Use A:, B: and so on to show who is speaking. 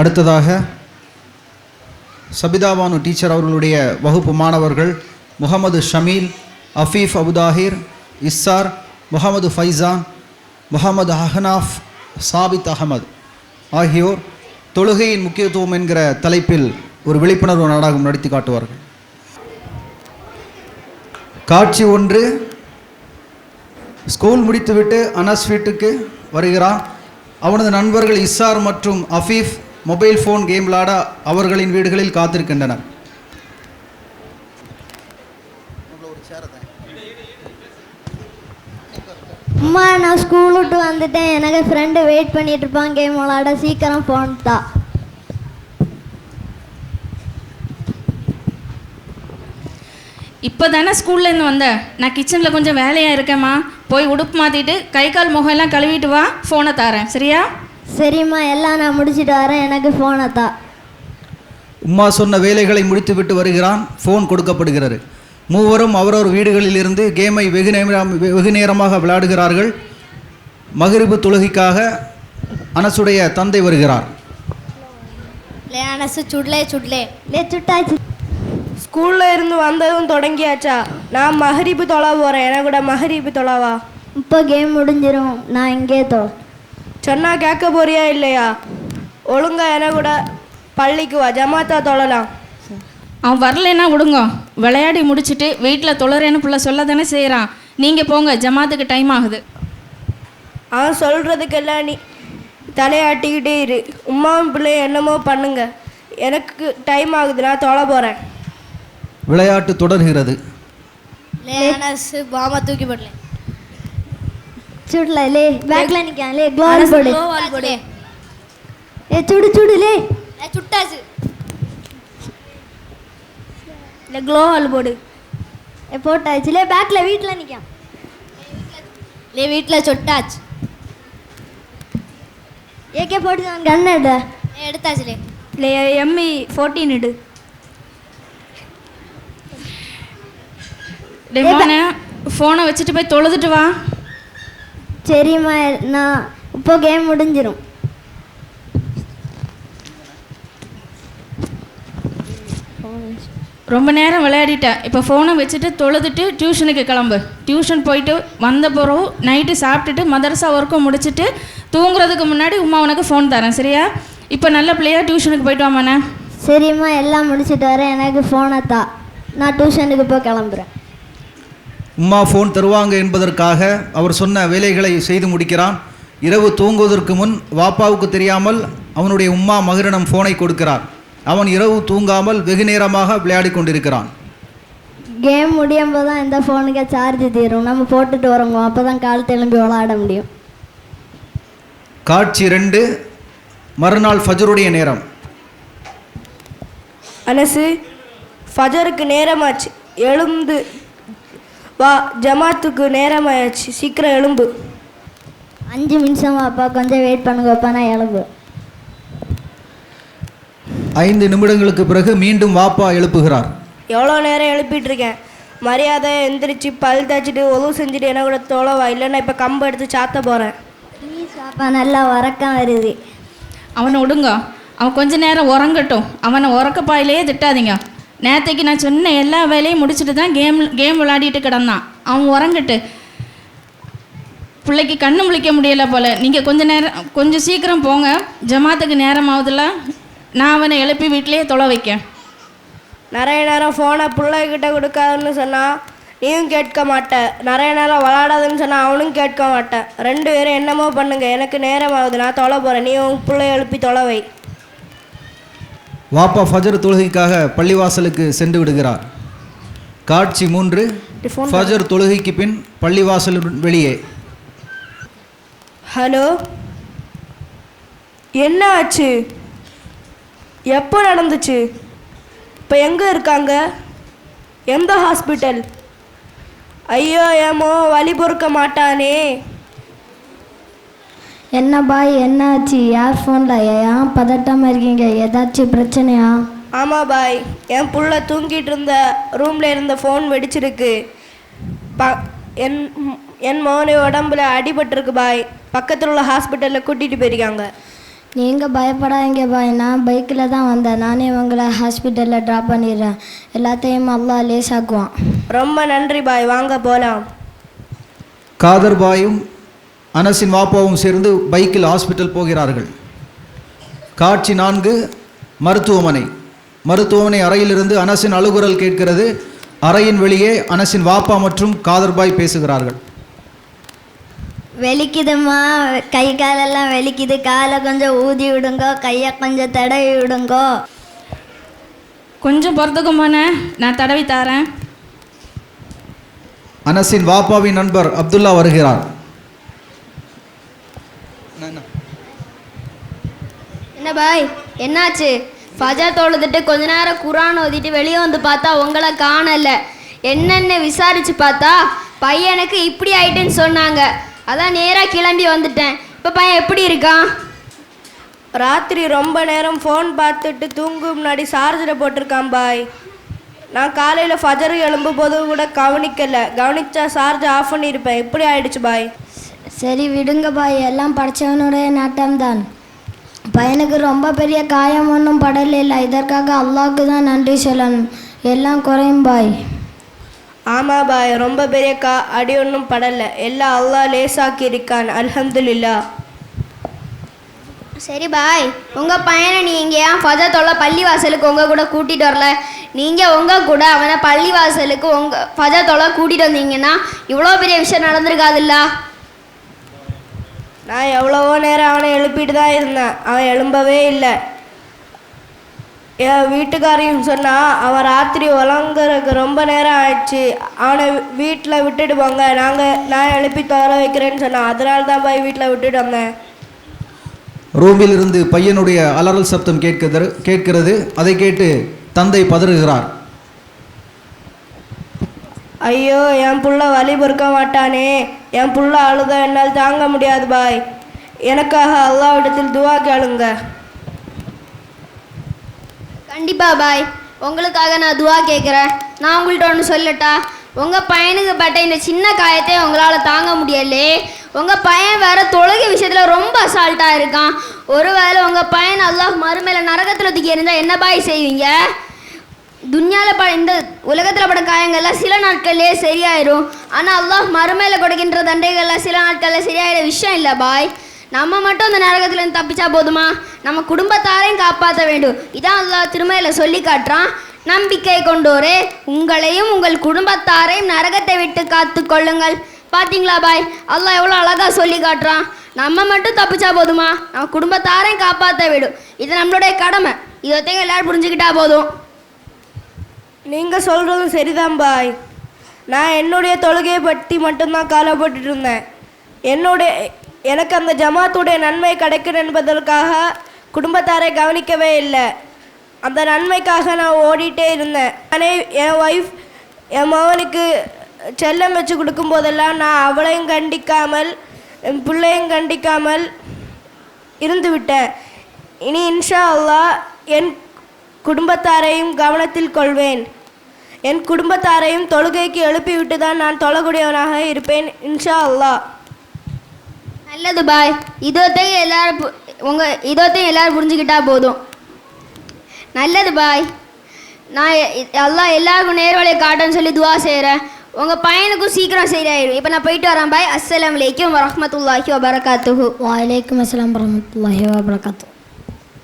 A: அடுத்ததாக சபிதாபானு டீச்சர் அவர்களுடைய வகுப்பு மாணவர்கள் முகமது ஷமீல் அஃபீஃப் அபுதாஹிர் இஸ்ஸார் முகமது ஃபைசான் முகமது அஹ்னாஃப் சாபித் அகமது ஆகியோர் தொழுகையின் முக்கியத்துவம் என்கிற தலைப்பில் ஒரு விழிப்புணர்வு நாடகம் நடத்தி காட்டுவார்கள். காட்சி ஒன்று ஸ்கூல் முடித்துவிட்டு அனஸ் வீட்டுக்கு வருகிறான். அவனது நண்பர்கள் இஸ்ஸார் மற்றும் அஃபீஃப் மொபைல் ஃபோன் கேம் விளாட அவர்களின் வீடுகளில் காத்திருக்கின்றனர்.
B: அம்மா நான் ஸ்கூல் விட்டு வந்துட்டேன். எனக்கு ஃப்ரெண்டு வெயிட் பண்ணிட்டு இருப்பான். கேம் விளாட சீக்கிரம் ஃபோன் தான்
C: இப்போ தானே ஸ்கூல்லேருந்து வந்தேன் நான் கிச்சனில் கொஞ்சம் வேலையாக இருக்கேம்மா. போய் உடுப்பு மாற்றிட்டு கை கால் முகம் எல்லாம் கழுவிட்டு வா ஃபோனை தாரேன். சரியா?
B: சரிம்மா எல்லாம் நான் முடிச்சிட்டு வரேன். எனக்கு ஃபோனை தான்
A: உம்மா சொன்ன வேலைகளை முடித்துவிட்டு வருகிறான். ஃபோன் கொடுக்கப்படுகிறது. மூவரும் அவரவர் வீடுகளில் இருந்து கேமை வெகு நேரம் வெகு நேரமாக விளையாடுகிறார்கள். மகிரிபு தொழுகைக்காக அனசுடைய தந்தை வருகிறார்.
D: லே அனசு சுட்லே சுட்லே.
B: லே சுட்டாச்சு.
E: ஸ்கூல்ல இருந்து வந்ததும் தொடங்கியாச்சா? நான் மஹரிப்பு தொலை போகிறேன் எனக்கு கூட மஹரிப்பு தொலைவா
B: இப்போ கேம் முடிஞ்சிரும். நான் இங்கே தோ
E: சொன்னா கேட்க போறியா இல்லையா? ஒழுங்கா எனக்கு கூட பள்ளிக்கு வா ஜமாத்தா தொழலாம்.
C: அவன் வரலைன்னா விடுங்க. விளையாடி முடிச்சிட்டு வீட்டில் தொழுறேன்னு பிள்ளை சொல்ல தானே செய்கிறான் நீங்கள் போங்க ஜமாத்துக்கு டைம் ஆகுது.
E: அவன் சொல்கிறதுக்கெல்லாம் நீ தலையாட்டிக்கிட்டே இரு. உமாவும் பிள்ளை என்னமோ பண்ணுங்க. எனக்கு டைம் ஆகுது நான் தொலை போகிறேன்
A: விளையாட்டு தொடர்கிறது.
D: பாமா தூக்கி போடலே.
B: சுடல லே பேக்ல நிக்கான் லே க்ளோவ் போடு
D: வால் போடு
B: ஏ சுடு சுடு லே
D: லே சுட்டாச்சு
E: இல்லை க்ளோ வால் போடு
B: ஏ போட்டாச்சு லே பேக்ல வீட்டில் நிக்கான்
D: லே வீட்டில் சொட்டாச்சு
B: ஏகே போட்டு கண்ணு எடு
D: லே எடுத்தாச்சு லே
E: இல்லை எம்மி ஃபோர்டீன் இடு
C: டெமோனே ஃபோனை வச்சுட்டு போய் தொழுதுட்டு வா
B: சரிம்மா நான் இப்போ கேம் முடிஞ்சிரும்.
C: ரொம்ப நேரம் விளையாடிட்டேன். இப்போ ஃபோனை வச்சுட்டு தொழுதுட்டு டியூஷனுக்கு கிளம்பு. டியூஷன் போயிட்டு வந்த பிறகு நைட்டு சாப்பிட்டுட்டு மதரசா ஒர்க்கும் முடிச்சுட்டு தூங்குறதுக்கு முன்னாடி உமா உனக்கு ஃபோன் தரேன். சரியா? இப்போ நல்ல பிள்ளையா டியூஷனுக்கு போயிட்டு வாமாண்ணே
B: சரிம்மா எல்லாம் முடிச்சிட்டு வரேன். எனக்கு ஃபோனை தா. நான் டியூஷனுக்கு போய் கிளம்புறேன்.
A: உம்மா ஃபோன் தருவாங்க என்பதற்காக அவர் சொன்ன வேலைகளை செய்து முடிக்கிறான். இரவு தூங்குவதற்கு முன் வாப்பாவுக்கு தெரியாமல் அவனுடைய உம்மா மகரிடம் ஃபோனை கொடுக்கிறார். அவன் இரவு தூங்காமல் வெகு நேரமாக விளையாடி கொண்டிருக்கிறான்.
B: கேம் முடியும் போது தான் இந்த ஃபோனுக்கு சார்ஜ் தீரும். நம்ம போட்டுட்டு வரோங்க அப்போ தான் கால் திரும்பி விளாட முடியும்.
A: காட்சி ரெண்டு மறுநாள் ஃபஜருடைய நேரம்.
E: அனசு ஃபஜருக்கு நேரமாச்சு. எழுந்து வா ஜமாத்துக்கு நேரமாயாச்சு. சீக்கிரம் எழும்பு.
B: அஞ்சு நிமிஷம் அப்பா. கொஞ்சம் வெயிட் பண்ணுங்க அப்பா. நான் எழுப்பு
A: ஐந்து நிமிடங்களுக்கு பிறகு மீண்டும் வாப்பா எழுப்புகிறார்.
E: எவ்வளோ நேரம் எழுப்பிட்டு இருக்கேன் மரியாதை எந்திரிச்சு பல் தேய்ச்சிட்டு உதவு செஞ்சுட்டு என்ன கூட தொலைவா இல்லைன்னா இப்போ கம்பு எடுத்து சாத்த போகிறேன்
B: ப்ளீஸ் அப்பா நல்லா உறக்கம் வருது.
C: அவனை விடுங்க. அவன் கொஞ்ச நேரம் உறங்கட்டும். அவனை உறக்கப்பாயிலேயே திட்டாதீங்க. நேற்றைக்கு நான் சொன்ன எல்லா வேலையும் முடிச்சுட்டு தான் கேம் கேம் விளையாடிட்டு கிடந்தான். அவன் உறங்கிட்டு பிள்ளைக்கு கண்ணு முழிக்க முடியல போல். நீங்கள் கொஞ்சம் நேரம் கொஞ்சம் சீக்கிரம் போங்க. ஜமாத்துக்கு நேரம் ஆகுதுல நான் அவனை எழுப்பி வீட்டிலேயே தொலை வைக்கேன்.
E: நிறைய நேரம் ஃபோனை பிள்ளைகிட்ட கொடுக்காதுன்னு சொன்னால் நீயும் கேட்க மாட்டேன் நிறைய நேரம் விளாடாதுன்னு சொன்னால் அவனும் கேட்க மாட்டேன் ரெண்டு பேரும் என்னமோ பண்ணுங்க. எனக்கு நேரம் ஆகுது. நான் தொலை போகிறேன் நீ உன் பிள்ளைய எழுப்பி தொலைவை
A: வாப்பா ஃபஜர் தொழுகைக்காக பள்ளிவாசலுக்கு சென்று விடுகிறார். காட்சி மூன்று ஃபஜர் தொழுகைக்கு பின் பள்ளிவாசல் வெளியே.
E: ஹலோ? என்ன ஆச்சு? எப்போ நடந்துச்சு? இப்போ எங்கே இருக்காங்க? எந்த ஹாஸ்பிட்டல்? ஐயோ ஏமோ வலி பொறுக்க மாட்டானே.
B: என்ன பாய் என்னாச்சு யார் ஃபோனில் ஏன் பதட்டமாக இருக்கீங்க? ஏதாச்சும் பிரச்சனையா?
E: ஆமாம் பாய் என் புள்ள தூங்கிட்டு இருந்த ரூமில் இருந்த ஃபோன் வெடிச்சிருக்கு. ப என் என் மோனி உடம்புல அடிபட்டிருக்கு பாய். பக்கத்தில் உள்ள ஹாஸ்பிட்டலில் கூட்டிகிட்டு போயிருக்காங்க.
B: நீங்கள் பயப்படாதீங்க பாய். நான் பைக்கில் தான் வந்தேன். நானே உங்களை ஹாஸ்பிட்டலில் ட்ராப் பண்ணிடுறேன். எல்லாத்தையும் அல்லாஹ் லேசாக்குவான்.
E: ரொம்ப நன்றி பாய். வாங்க போகலாம்
A: காதர் பாயும் அனஸின் வாப்பாவும் சேர்ந்து பைக்கில் ஹாஸ்பிட்டல் போகிறார்கள். காட்சி நான்கு மருத்துவமனை. மருத்துவமனை அறையிலிருந்து அனஸின் அழுகுரல் கேட்கிறது. அறையின் வெளியே அனஸின் வாப்பா மற்றும் காதர்பாய் பேசுகிறார்கள்.
B: வெளிக்குதும்மா கை காலெல்லாம் வெளிக்குது. காலை கொஞ்சம் ஊதி விடுங்கோ கையை கொஞ்சம் தடவி விடுங்கோ.
C: கொஞ்சம் பொறுத்துக்குமாண்ணே நான் தடவி தாரேன்.
A: அனஸின் வாப்பாவின் நண்பர் அப்துல்லா வருகிறார்.
D: பாய். என்னாச்சு? ஃபஜா தொழுதுட்டு கொஞ்ச நேரம் குரான் ஓதிட்டு வெளியே வந்து பார்த்தா உங்களை காணல. என்னென்ன விசாரிச்சு பார்த்தா பையனுக்கு இப்படி ஆயிட்டுன்னு சொன்னாங்க. அதான் நேராக கிளம்பி வந்துட்டேன். இப்போ பையன் எப்படி இருக்கான்?
E: ராத்திரி ரொம்ப நேரம் ஃபோன் பார்த்துட்டு தூங்கும் முன்னாடி சார்ஜரை போட்டிருக்கான் பாய். நான் காலையில் ஃபஜர் எழும்பும் போது கூட கவனிக்கல. கவனிச்சா சார்ஜ் ஆஃப் பண்ணியிருப்பேன். இப்படி ஆயிடுச்சு பாய்.
B: சரி விடுங்க பாய். எல்லாம் படித்தவனுடைய நாட்டம்தான். பையனுக்கு ரொம்ப பெரிய காயம் ஒன்றும் படல இதற்காக அல்லாஹ்க்கு தான் நன்றி சொல்லணும். எல்லாம் குறையும் பாய்.
E: ஆமாம் பாய். ரொம்ப பெரிய கா அடி ஒன்றும் படலை. எல்லாம் அல்லாஹ் லேசாக்கி இருக்கான். அல்ஹம்துலில்லா.
D: சரி பாய். உங்கள் பையனை நீங்கள் ஏன் ஃபஜா தொல்லை பள்ளி வாசலுக்கு உங்கள் கூட கூட்டிகிட்டு வரல. நீங்கள் உங்கள் கூட அவனை பள்ளி வாசலுக்கு உங்கள் ஃபஜா தொல்லை கூட்டிகிட்டு வந்தீங்கன்னா இவ்வளோ பெரிய விஷயம் நடந்திருக்காதுல்ல?
E: நான் எவ்வளவோ நேரம் அவனை எழுப்பிட்டு தான் இருந்தேன். அவன் எழும்பவே இல்லை. என் வீட்டுக்காரையும் சொன்னால் அவன் ராத்திரி உலங்குறதுக்கு ரொம்ப நேரம் ஆயிடுச்சு. அவனை வீட்டில் விட்டுட்டு போங்க. நாங்கள் நான் எழுப்பி தோற வைக்கிறேன்னு சொன்னான் அதனால தான் போய் வீட்டில் விட்டுட்டு வந்தேன்.
A: ரூமில் இருந்து பையனுடைய அலறல் சப்தம் கேட்கிறது கேட்கிறது. அதை கேட்டு தந்தை பதறுகிறார்.
E: ஐயோ என் புள்ள வலி பொறுக்க மாட்டானே. என் புள்ள அழுத என்னால் தாங்க முடியாது பாய். எனக்காக அல்லாவிடத்தில் துவா கேளுங்க.
D: கண்டிப்பாக பாய். உங்களுக்காக நான் துவா கேட்குறேன் நான் உங்கள்கிட்ட ஒன்று சொல்லட்டா? உங்கள் பையனுக்கு பட்ட இந்த சின்ன காயத்தை உங்களால் தாங்க முடியலே. உங்கள் பையன் வேற தொழுகை விஷயத்தில் ரொம்ப அசால்ட்டாக இருக்கான். ஒருவேளை உங்கள் பையன் அல்லாஹ் மறுமையில் நரகத்தில் தூக்கி இருந்தால் என்ன பாய் செய்வீங்க? துன்யாவில் ப இந்த உலகத்தில் பட காயங்கள்லாம் சில நாட்கள்லேயே சரியாயிரும். ஆனால் அல்லாஹ் மறுமையில் கொடுக்கின்ற தண்டைகள்லாம் சில நாட்களில் சரியாயிர விஷயம் இல்லை பாய். நம்ம மட்டும் அந்த நரகத்துலேருந்து தப்பிச்சா போதுமா? நம்ம குடும்பத்தாரையும் காப்பாற்ற வேண்டும். இதான் அல்லாஹ் திருமையில் சொல்லி காட்டுறான். நம்பிக்கை கொண்டோரே உங்களையும் உங்கள் குடும்பத்தாரையும் நரகத்தை விட்டு காத்து கொள்ளுங்கள். பார்த்தீங்களா பாய்? அல்லாஹ் எவ்வளோ அழகாக சொல்லி காட்டுறான். நம்ம மட்டும் தப்பிச்சா போதுமா? நம்ம குடும்பத்தாரையும் காப்பாற்ற வேண்டும் இது நம்மளுடைய கடமை. இதை எல்லாரும் புரிஞ்சுக்கிட்டா போதும்.
E: நீங்கள் சொல்கிறதும் சரிதான் பாய். நான் என்னுடைய தொழுகையை பற்றி மட்டும்தான் கவலைப்பட்டுட்டு இருந்தேன் என்னுடைய எனக்கு அந்த ஜமாத்துடைய நன்மை கிடைக்கும் என்பதற்காக குடும்பத்தாரை கவனிக்கவே இல்லை. அந்த நன்மைக்காக நான் ஓடிட்டே இருந்தேன். நானே என் ஒய்ஃப் என் மகனுக்கு செல்லம் வச்சு கொடுக்கும்போதெல்லாம் நான் அவளையும் கண்டிக்காமல் என் பிள்ளையும் கண்டிக்காமல் இருந்துவிட்டேன். இனி இன்ஷா அல்லாஹ் என் குடும்பத்தாரையும் கவனத்தில் கொள்வேன். என் குடும்பத்தாரையும் தொழுகைக்கு எழுப்பிவிட்டு தான் நான் தொழக்கூடியவனாக இருப்பேன் இன்ஷா அல்லாஹ்.
D: நல்லது பாய் இதோத்தையும் எல்லாரும் பு- உங்க இதோத்தையும் எல்லாரும் புரிஞ்சுக்கிட்டா போதும். நல்லது பாய் நான் எ- அல்லாஹ் எல்லாருக்கும் நேர்வழியை காட்டுன்னு சொல்லி துவா செய்கிறேன் உங்கள் பையனுக்கும் சீக்கிரம் சரியாயிடும் இப்போ நான் போயிட்டு வரேன் பாய் அஸ்ஸலாமு அலைக்கும் வரஹ்மத்துல்லாஹி வபரகாத்துஹு.
B: வலைக்கம் அஸ்லாம் வரமத்துல்லாஹி வபரகாத்து